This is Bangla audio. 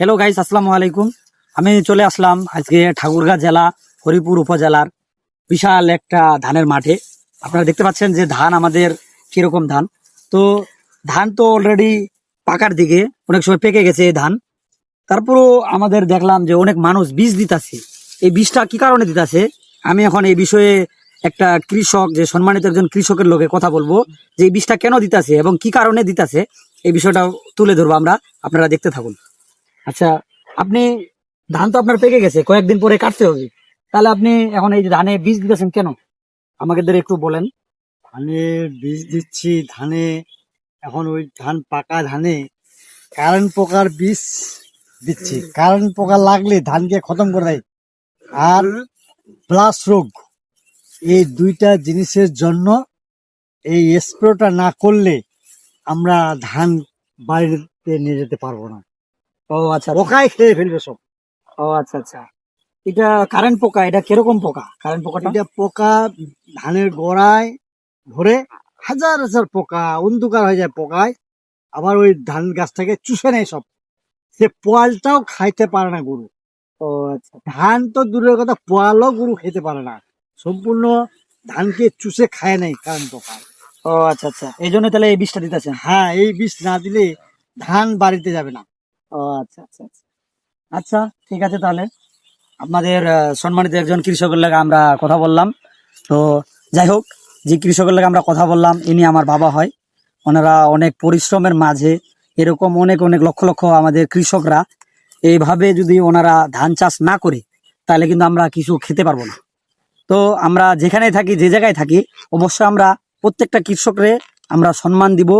হ্যালো গাইস আসসালামু আলাইকুম। আমি চলে আসলাম আজকে ঠাকুরগাঁ জেলা, হরিপুর উপজেলার বিশাল একটা ধানের মাঠে। আপনারা দেখতে পাচ্ছেন যে ধান আমাদের কীরকম ধান। তো ধান তো অলরেডি পাকার দিকে, অনেক সময় পেকে গেছে এই ধান। তারপরও আমাদের দেখলাম যে অনেক মানুষ বীজ দিতাছে। এই বীজটা কি কারণে দিতাছে? আমি এখন এই বিষয়ে একটা কৃষক, যে সম্মানিত একজন কৃষকের লোকে কথা বলব, যে এই বীজটা কেন দিতাছে এবং কি কারণে দিতাছে, এই বিষয়টা তুলে ধরবো আমরা। আপনারা দেখতে থাকুন। আচ্ছা আপনি ধান তো আপনার পেকে গেছে কয়েকদিন পরে কাটতে হবে। তাহলে আপনি এখন এই যে ধানে বীজ দিতেছেন কেন? আমাদের একটু বলেন। ধানে বীজ দিচ্ছি ধানে এখন ওই ধান পাকা ধানে কারেন্ট পোকার বীজ দিচ্ছি। কারেন্ট পোকা লাগলে ধানকে খতম করে দেয়। আর প্লাস রোগ এই দুইটা জিনিসের জন্য এই স্প্রেটা না করলে আমরা ধান বাড়িতে নিয়ে যেতে পারব না। ও আচ্ছা পোকায় খেয়ে ফেলবে সব। ও আচ্ছা আচ্ছা। এটা কারেন্ট পোকা এটা কীরকম পোকা? কারেন্ট পোকাটা? এটা পোকা ধানের গোড়ায় ধরে হাজার হাজার পোকা অন্ধকার হয়ে যায় পোকায়। আবার ওই ধান গাছটাকে চুষে নেয় সব। সে পোয়ালটাও খাইতে পারে না গরু। ও আচ্ছা। ধান তো দূরের কথা পোয়ালও গরু খেতে পারে না। সম্পূর্ণ ধানকে চুষে খায় নাই কারণ পোকা। ও আচ্ছা আচ্ছা। এই জন্য তাহলে এই বিষটা দিতেছেন হ্যাঁ এই বিষ না দিলে ধান বাড়িতে যাবে না। ও আচ্ছা আচ্ছা আচ্ছা। আচ্ছা ঠিক আছে তাহলে। আপনাদের সম্মানিত একজন কৃষকের লাগে আমরা কথা বললাম। তো যাই হোক, যে কৃষকের লাগে আমরা কথা বললাম, ইনি আমার বাবা হয়। ওনারা অনেক পরিশ্রমের মাঝে এরকম অনেক অনেক লক্ষ লক্ষ আমাদের কৃষকরা এইভাবে যদি ওনারা ধান চাষ না করে, তাহলে কিন্তু আমরা কিছু খেতে পারব না। তো আমরা যেখানে থাকি, যে জায়গায় থাকি, অবশ্যই আমরা প্রত্যেকটা কৃষকরে আমরা সম্মান দিব।